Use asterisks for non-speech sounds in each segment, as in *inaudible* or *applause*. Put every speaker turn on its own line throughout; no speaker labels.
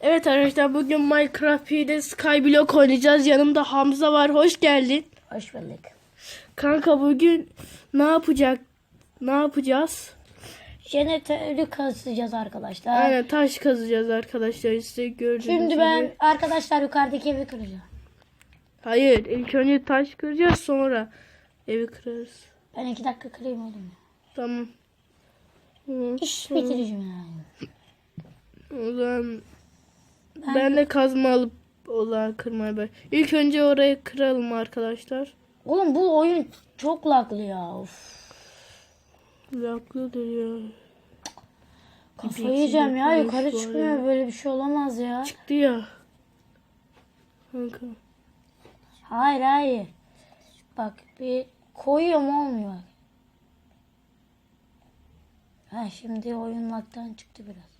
Evet arkadaşlar bugün Minecraft P'de Skyblock oynayacağız. Yanımda Hamza var. Hoş geldin.
Hoş bulduk.
Kanka bugün ne yapacak? Ne yapacağız?
Jeneratörü kasacağız arkadaşlar.
Aynen taş kazacağız arkadaşlar. Size gördüğünüz
Şimdi
gibi.
ben arkadaşlar yukarıdaki evi kıracağım.
Hayır ilk önce taş kıracağız sonra evi kırarız.
Ben iki dakika kırayım oğlum.
Tamam. Hı,
İş bitireceğim yani.
O zaman ben de kazma alıp o zaman kırmaya bak. İlk önce orayı kıralım arkadaşlar.
Oğlum bu oyun çok laglı ya. Of.
Laklıdır ya.
Kafayı yiyeceğim ya. Yukarı
var
çıkmıyor.
ya.
Böyle bir şey olamaz ya.
Çıktı ya. Kanka.
Hayır hayır. Bak bir koyuyorum olmuyor. Ha şimdi oyun lagdan çıktı biraz.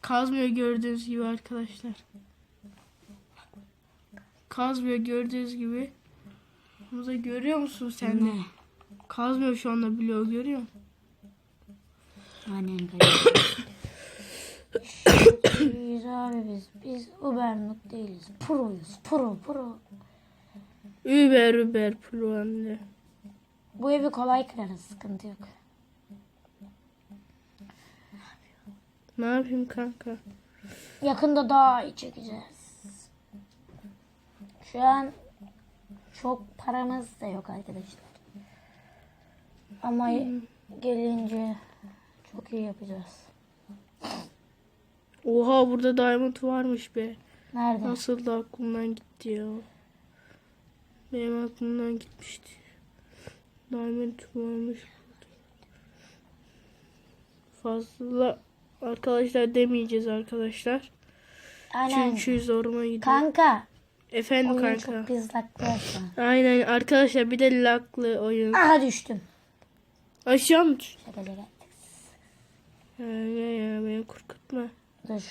Kazmıyor gördüğünüz gibi arkadaşlar. Kazmıyor gördüğünüz gibi. Hamza görüyor musun sen de? Kazmıyor şu anda bloğu görüyor musun?
Aynen abi biz. Biz Ubernut değiliz. Pro'yuz. Pro pro.
Uber Uber Pro hem de.
Bu evi kolay kırarız. Sıkıntı yok.
Ne yapayım kanka?
Yakında daha iyi çekeceğiz. Şu an çok paramız da yok arkadaşlar. Ama gelince çok iyi yapacağız.
Oha burada diamond varmış be.
Nerede?
Nasıl da aklımdan gitti ya. Benim aklımdan gitmişti. Diamond varmış. Fazla arkadaşlar demeyeceğiz arkadaşlar.
Aynen.
Çünkü zoruma gidiyor.
Kanka.
Efendim
Oyun
kanka.
çok pizlaklı şu an.
Aynen arkadaşlar bir de laklı oyun.
Aha düştüm.
Aşağı mı düştün?
Şaka
ya beni korkutma.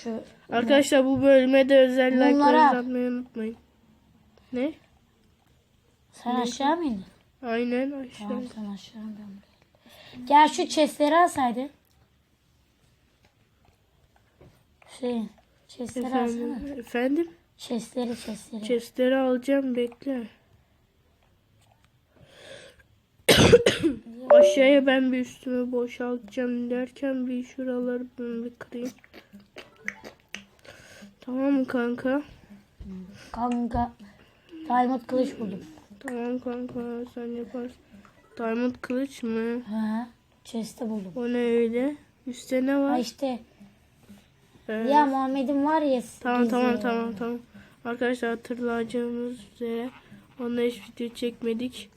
Şu.
Arkadaşlar bu bölüme de özel
al.
atmayı unutmayın. Ne?
Sen aşağı mı indin?
Aynen aşağı.
Tamam sen aşağı ben buraya. Gel şu chestleri alsaydın. Şey, chestleri alsana.
Efendim? Efendim?
Chestleri chestleri.
Chestleri alacağım bekle. *coughs* Aşağıya ben bir üstümü boşaltacağım derken bir şuraları ben bir kırayım. Tamam mı kanka?
Kanka. Diamond kılıç buldum.
Tamam kanka sen yaparsın. Diamond kılıç mı?
Ha, chest'i buldum.
O ne öyle? Üstte ne
Ha
var?
işte.
Evet.
Ya Muhammed'in var ya.
Tamam
gizli.
tamam tamam tamam. Arkadaşlar hatırlayacağınız üzere onunla hiç video çekmedik.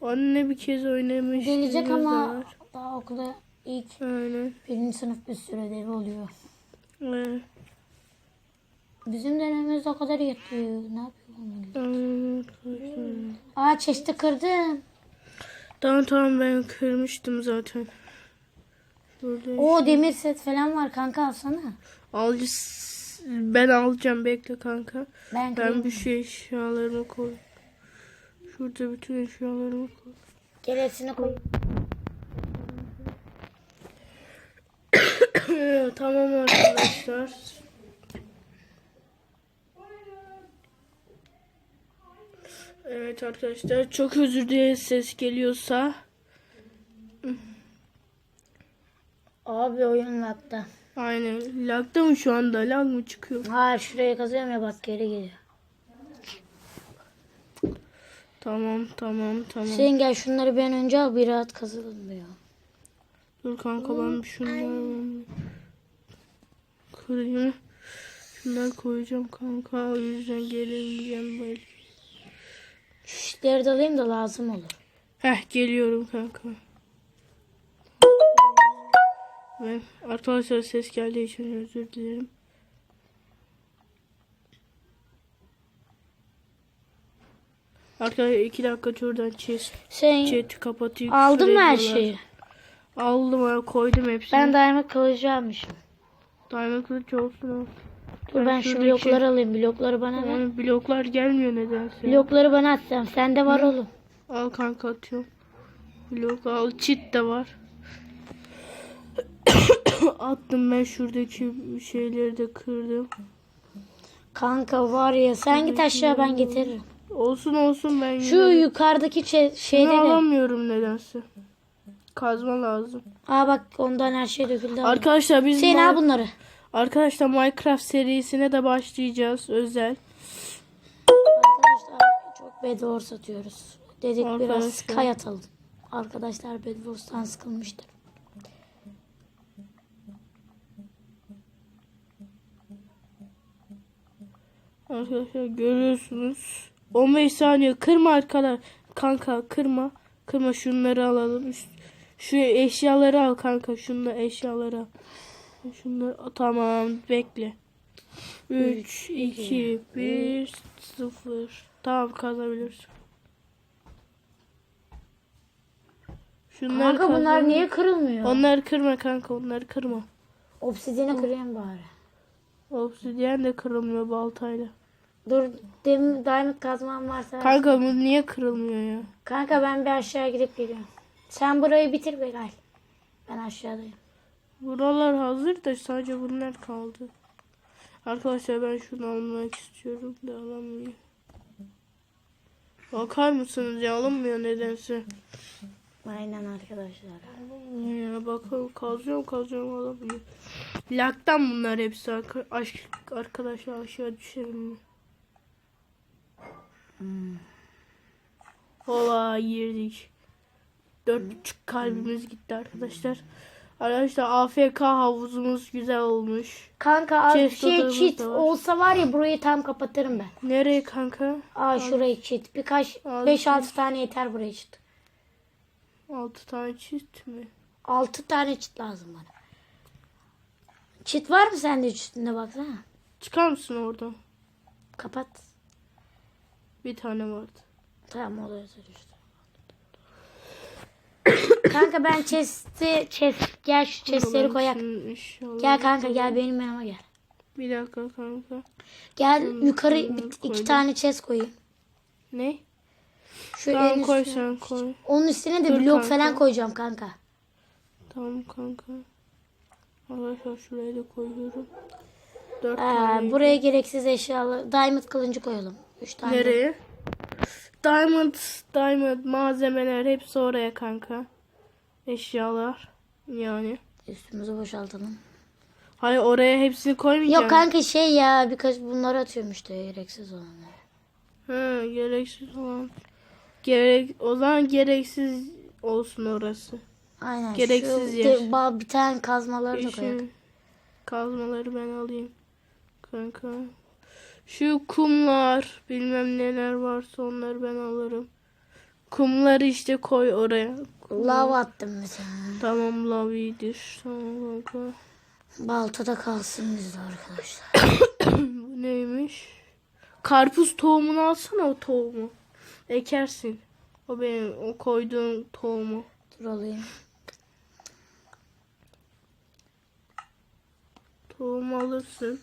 Onunla bir kez oynamış.
Gelecek ama daha okulda ilk
Aynen.
birinci sınıf bir sürü ödevi oluyor.
Evet.
Bizim dönemimizde o kadar yetiyor. Ne yapıyor?
Arkadaşlar.
Aa chest'i kırdım.
Tamam tamam ben kırmıştım zaten. Şurada
O demir set falan var kanka alsana.
Al, ben alacağım bekle kanka.
Ben,
Ben bir şey eşyalarımı koy. Şurada bütün eşyalarımı koy.
Gel hepsini koy. *coughs*
tamam arkadaşlar. Evet arkadaşlar çok özür dileriz ses geliyorsa.
Abi oyun lagda.
Aynen. Lagda mı şu anda? Lag mı çıkıyor?
Ha şuraya kazıyorum ya bak geri geliyor.
Tamam tamam tamam.
Hüseyin gel şunları ben önce al bir rahat kazalım ya.
Dur kanka ben bir şunları kırayım. Şunları koyacağım kanka. O yüzden gelemeyeceğim belki.
İşleri de alayım da lazım olur.
Heh geliyorum kanka. Ve arkadaşlar ses geldiği için özür dilerim. Arkadaşlar iki dakika şuradan chest,
Hüseyin
chat'i kapatayım.
aldın mı her şeyi?
Aldım ha koydum hepsini.
Ben daima kılıcı almışım.
Diamond kılıç olsun o.
Dur ben şu blokları alayım. Blokları bana ver.
Yani bloklar gelmiyor nedense.
Blokları bana atsam. Sende var oğlum.
Al kanka atıyorum. Blok al. Çit de var. *coughs* Attım ben şuradaki şeyleri de kırdım.
Kanka var ya sen git aşağı ben getiririm.
Olsun olsun ben
Şu
yine
yukarıdaki şeyde de.
alamıyorum nedense. Kazma lazım.
Aa bak ondan her şey döküldü. Ar-
Arkadaşlar biz Ma-
al bunları.
Arkadaşlar Minecraft serisine de başlayacağız özel.
Arkadaşlar çok bedwar satıyoruz. Dedik biraz
Arkadaşlar.
sky atalım. Arkadaşlar bedwars'tan sıkılmıştır.
Arkadaşlar görüyorsunuz. 15 saniye kırma arkadaş. Kanka kırma. Kırma şunları alalım. Şu eşyaları al kanka. Şunları eşyaları al. Şunları tamam bekle. 3 2 1 0 Tamam kazabilirsin. Şunları
Kanka bunlar
kazalım.
niye kırılmıyor?
Onları kırma kanka onları kırma.
Obsidiyeni kırayım bari.
Obsidiyen de kırılmıyor baltayla.
Dur dem diamond kazmam varsa.
Kanka bu niye kırılmıyor ya?
Kanka ben bir aşağı gidip geliyorum. Sen burayı bitir be gel. Ben aşağıdayım.
Buralar hazır da sadece bunlar kaldı. Arkadaşlar ben şunu almak istiyorum da alamıyorum. Bakar mısınız ya alınmıyor nedense.
Aynen arkadaşlar.
Ya bakalım kazıyorum kazıyorum alamıyorum. Laktan bunlar hepsi arkadaşlar aşağı düşelim mi? Hola girdik. Dört buçuk kalbimiz gitti arkadaşlar. Arkadaşlar AFK havuzumuz güzel olmuş.
Kanka az
Chest
şey
da var.
olsa var ya burayı tam kapatırım ben.
Nereye kanka?
Aa şurayı cheat. Birkaç
Az
5-6 tane yeter buraya cheat.
Altı tane çift mi?
6 tane cheat lazım bana. Cheat var mı sende üstünde baksana.
Çıkar mısın oradan?
Kapat.
Bir tane vardı.
Tamam oluyor işte. Kanka ben chest'i chest gel şu chest'leri koyak.
İnşallah.
Gel kanka gel benim yanıma gel.
Bir dakika kanka.
Gel
Şunu
yukarı bir- iki tane chest koyayım.
Ne?
Şu
Tamam
en
koy
üstüne.
sen koy.
Onun üstüne de
Dur
blok
kanka.
falan koyacağım kanka.
Tamam kanka. Arkadaşlar şuraya da koyuyorum. Dört
Ee,
tane.
buraya gereksiz eşyalar. Diamond kılıncı koyalım. 3 tane.
Nereye? Diamond, diamond malzemeler hepsi oraya kanka. Eşyalar yani.
Üstümüzü boşaltalım.
Hayır oraya hepsini koymayacağım.
Yok kanka şey ya birkaç bunları atıyorum işte gereksiz olanları.
Ha, gereksiz olan. Gerek o zaman gereksiz olsun orası.
Aynen.
Gereksiz
şu
yer.
de- bir tane kazmaları da koyak.
Kazmaları ben alayım. Kanka. Şu kumlar bilmem neler varsa onları ben alırım. Kumları işte koy oraya.
Lav attım mesela.
Tamam lavidir. Tamam kanka.
Balta da kalsın bizde arkadaşlar. *coughs*
Bu neymiş? Karpuz tohumunu alsana o tohumu. Ekersin. O benim o koyduğum tohumu.
Dur alayım.
Tohum alırsın.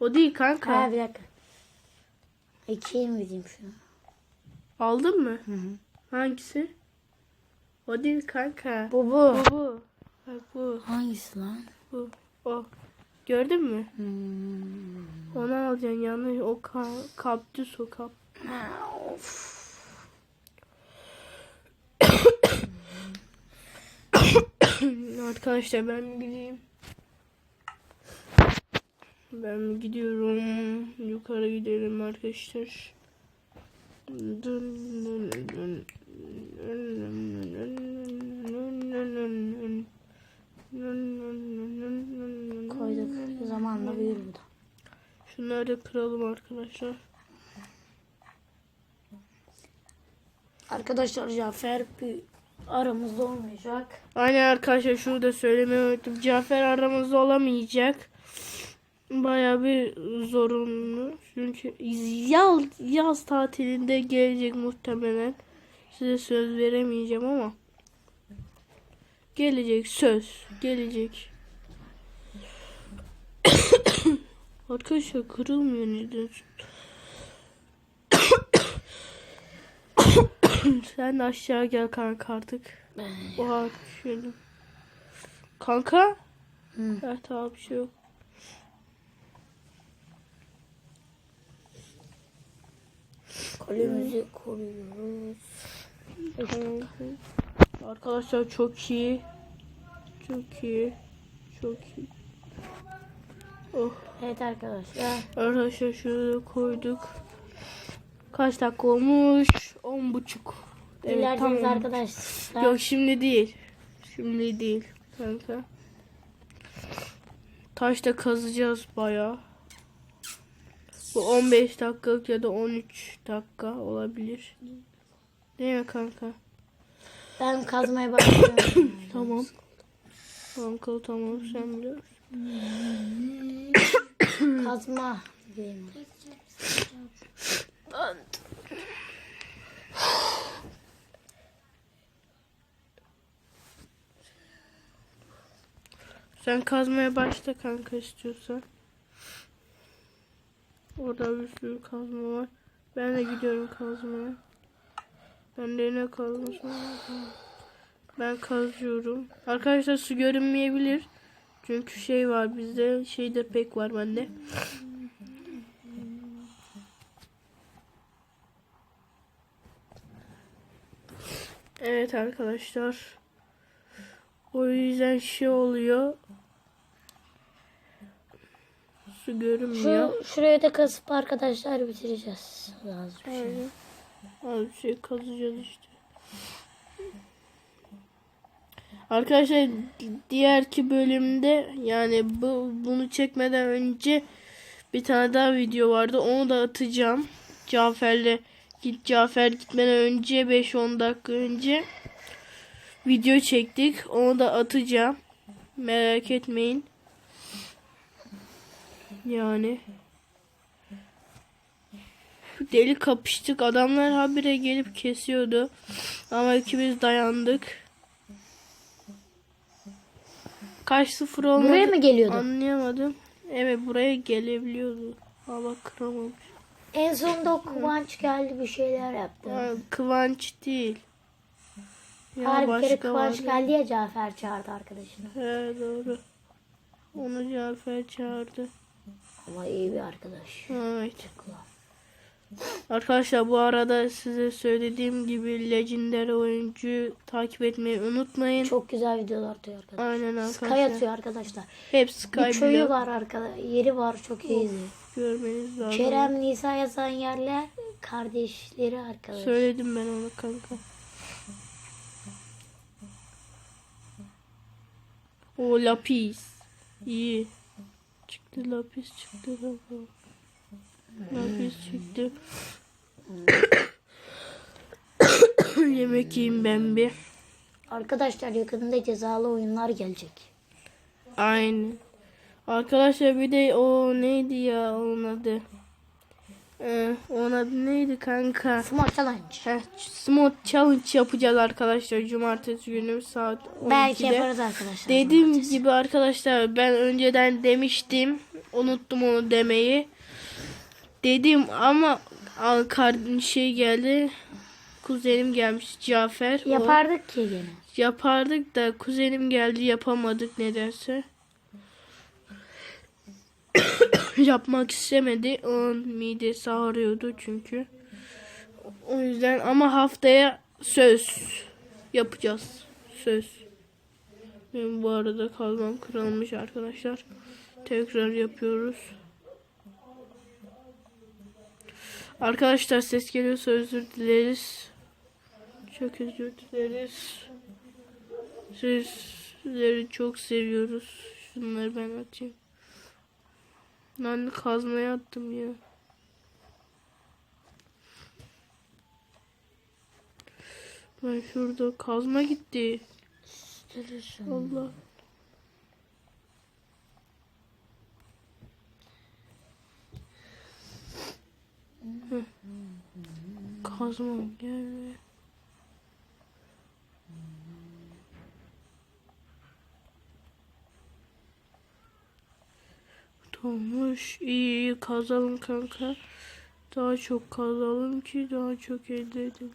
O değil kanka.
Ha bir dakika. Mi diyeyim şunu?
Aldın mı?
Hı hı.
Hangisi? O değil kanka.
Bu bu.
Bu bu. Bak bu.
Hangisi lan?
Bu. O. Gördün mü?
Hmm.
Onu alacaksın yanlış. O ka kaptüs o kap.
Of. *coughs*
Arkadaşlar ben gideyim. Ben gidiyorum. Yukarı gidelim arkadaşlar.
Koyduk. Zamanla büyür bu da.
Şunları kıralım arkadaşlar.
Arkadaşlar Cafer aramızda olmayacak.
Aynen arkadaşlar şunu da söylemeyi unuttum. Cafer aramızda olamayacak. Baya bir zorunlu. Çünkü yaz, yaz tatilinde gelecek muhtemelen. Size söz veremeyeceğim ama. Gelecek söz. Gelecek. *coughs* Arkadaşlar kırılmıyor neden? *coughs* Sen aşağı gel kanka artık. Oha şöyle. Kanka?
Hı.
Evet tamam bir şey yok.
Kalemizi koruyoruz.
Arkadaşlar çok iyi. Çok iyi. Çok iyi. Oh.
Evet arkadaşlar.
Arkadaşlar şöyle koyduk. Kaç dakika olmuş? On buçuk. Evet
Dilerseniz
tamam.
arkadaşlar.
Yok şimdi değil. Şimdi değil kanka. Taşta kazacağız bayağı. Bu 15 dakikalık ya da 13 dakika olabilir. Değil mi kanka?
Ben kazmaya başlıyorum. *coughs*
Tamam. Kanka tamam sen biliyorsun. *coughs*
Kazma.
Sen kazmaya başla kanka istiyorsan. Orada bir sürü kazma var. Ben de gidiyorum kazmaya. Ben de ne kazması var? Ben kazıyorum. Arkadaşlar su görünmeyebilir. Çünkü şey var bizde. Şey de pek var bende. Evet arkadaşlar. O yüzden şey oluyor. Su görünmüyor.
Şu, şuraya da kasıp arkadaşlar bitireceğiz. Lazım bir şey.
Az bir şey kazacağız işte. Arkadaşlar diğerki bölümde yani bu bunu çekmeden önce bir tane daha video vardı. Onu da atacağım. Cafer'le git Cafer gitmeden önce 5-10 dakika önce video çektik. Onu da atacağım. Merak etmeyin. Yani deli kapıştık. Adamlar habire gelip kesiyordu. Ama ikimiz dayandık. Kaç sıfır olmadı?
Buraya mı geliyordu?
Anlayamadım. Evet buraya gelebiliyordu. Ama kıramamış.
En sonunda o Kıvanç geldi bir şeyler yaptı.
Ha, Kıvanç değil. Ya
Her bir kere Kıvanç
vardı.
geldi ya Cafer çağırdı arkadaşını.
He doğru. Onu Cafer çağırdı.
Ama iyi bir arkadaş.
Evet. Arkadaşlar bu arada size söylediğim gibi Legendary oyuncu takip etmeyi unutmayın.
Çok güzel videolar atıyor arkadaşlar.
Aynen
Sky
arkadaşlar.
atıyor arkadaşlar.
Hep
Bir
Sky
köyü
bile
var arkada. Yeri var çok iyi.
görmeniz lazım.
Kerem Nisa yazan yerler kardeşleri arkadaş.
Söyledim ben onu kanka. O lapis. İyi. Çıktı lapis çıktı. Lapis çıktı. *coughs* Yemek yiyeyim ben bir.
Arkadaşlar yakında cezalı oyunlar gelecek.
Aynen. Arkadaşlar bir de o neydi ya onun adı? Ee, onun adı neydi kanka?
Smart Challenge.
Heh, Smooth Challenge yapacağız arkadaşlar cumartesi günü saat 12'de.
Belki yaparız arkadaşlar.
Dediğim gibi arkadaşlar ben önceden demiştim. Unuttum onu demeyi. Dedim ama al- kar- şey geldi. Kuzenim gelmiş Cafer. O-
Yapardık ki gene.
yapardık da kuzenim geldi yapamadık nedense. *coughs* Yapmak istemedi. Onun midesi ağrıyordu çünkü. O yüzden ama haftaya söz yapacağız. Söz. Benim bu arada kalmam kırılmış arkadaşlar. Tekrar yapıyoruz. Arkadaşlar ses geliyorsa özür dileriz. Çok özür dileriz. Sizleri çok seviyoruz. Şunları ben atayım. Ben de kazmaya attım ya. Ben şurada kazma gitti. Allah. Heh. Kazma gel. Olmuş. İyi iyi kazalım kanka. Daha çok kazalım ki daha çok elde edelim.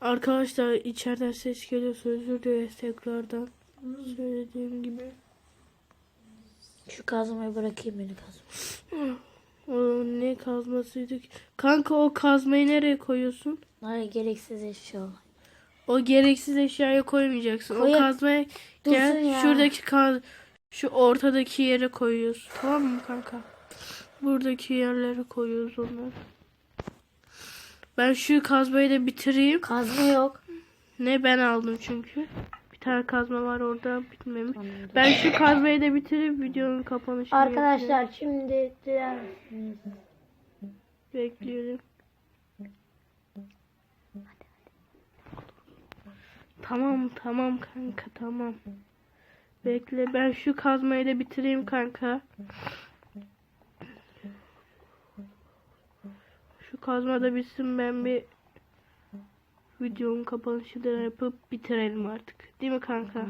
Arkadaşlar içeriden ses geliyorsa özür dileriz tekrardan. Söylediğim gibi.
Şu kazmayı bırakayım beni kazma.
O ne kazmasıydı ki? Kanka o kazmayı nereye koyuyorsun?
Hayır gereksiz eşya.
O gereksiz eşyaya koymayacaksın.
Koyayım.
O kazmaya gel
ya.
şuradaki kaz şu ortadaki yere koyuyoruz. Tamam mı kanka? Buradaki yerlere koyuyoruz onları. Ben şu kazmayı da bitireyim.
Kazma yok.
Ne ben aldım çünkü. Bir tane kazma var orada bitmemiş.
Anladım.
Ben şu kazmayı da bitirip videonun kapanışını yapayım.
Arkadaşlar şimdi diler misiniz?
Tamam tamam kanka tamam. Bekle ben şu kazmayı da bitireyim kanka. Şu kazma da bitsin ben bir videonun kapanışı da yapıp bitirelim artık. Değil mi kanka?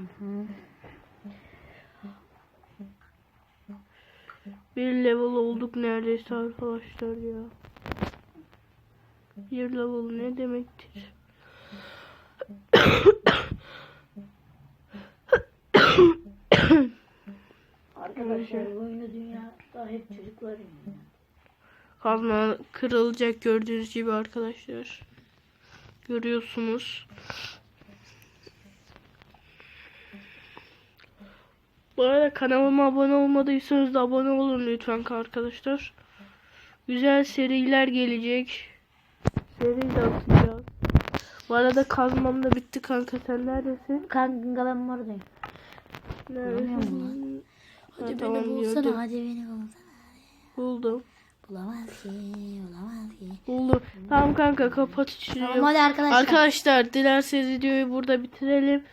Bir level olduk neredeyse arkadaşlar ya. Bir level ne demektir? *coughs* *coughs* *coughs*
Arkadaşlar bu oyunu dünyada hep çocuklar oynuyor.
Kazma kırılacak gördüğünüz gibi arkadaşlar. Görüyorsunuz. Bu arada kanalıma abone olmadıysanız da abone olun lütfen arkadaşlar. Güzel seriler gelecek. Seri de atacağız. Bu arada kazmam da bitti kanka sen neredesin?
Kanka ben buradayım.
Neredesin?
Hadi
Ha,
beni bulsana
gördüm.
hadi beni bulsana.
Buldum.
Bulamaz ki bulamaz ki.
Buldum. Tamam kanka kapat
Tamam hadi arkadaşlar.
Arkadaşlar dilerseniz videoyu burada bitirelim.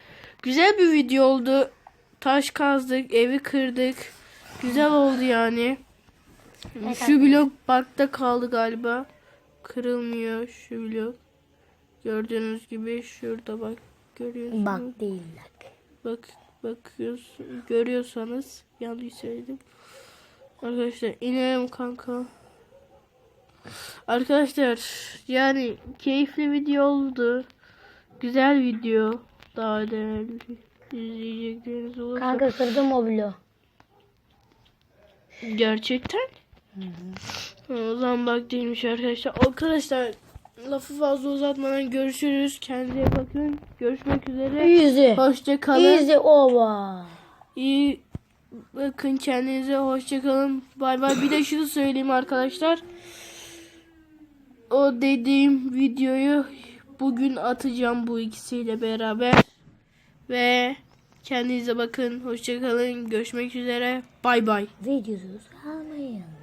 Güzel bir video oldu. Taş kazdık, evi kırdık. Güzel oldu yani.
Evet,
Şu blok bakta kaldı galiba. Kırılmıyor şu blok. Gördüğünüz gibi şurada bak. Görüyorsunuz.
Bak değil bak.
Bak bakıyorsun görüyorsanız yanlış söyledim. Arkadaşlar inelim kanka. Arkadaşlar yani keyifli video oldu. Güzel video. Daha değerli izleyecekleriniz olursa.
Kanka kırdım o bloğu.
Gerçekten? Ha, o zaman bak değilmiş arkadaşlar. Arkadaşlar lafı fazla uzatmadan görüşürüz. Kendinize bakın. Görüşmek üzere.
Easy.
Hoşça kalın.
Easy over.
İyi bakın kendinize hoşçakalın. Bay bay. Bir de şunu söyleyeyim arkadaşlar. O dediğim videoyu bugün atacağım bu ikisiyle beraber. Ve kendinize bakın. Hoşçakalın. Görüşmek üzere. Bay bay.
Videosuz kalmayın.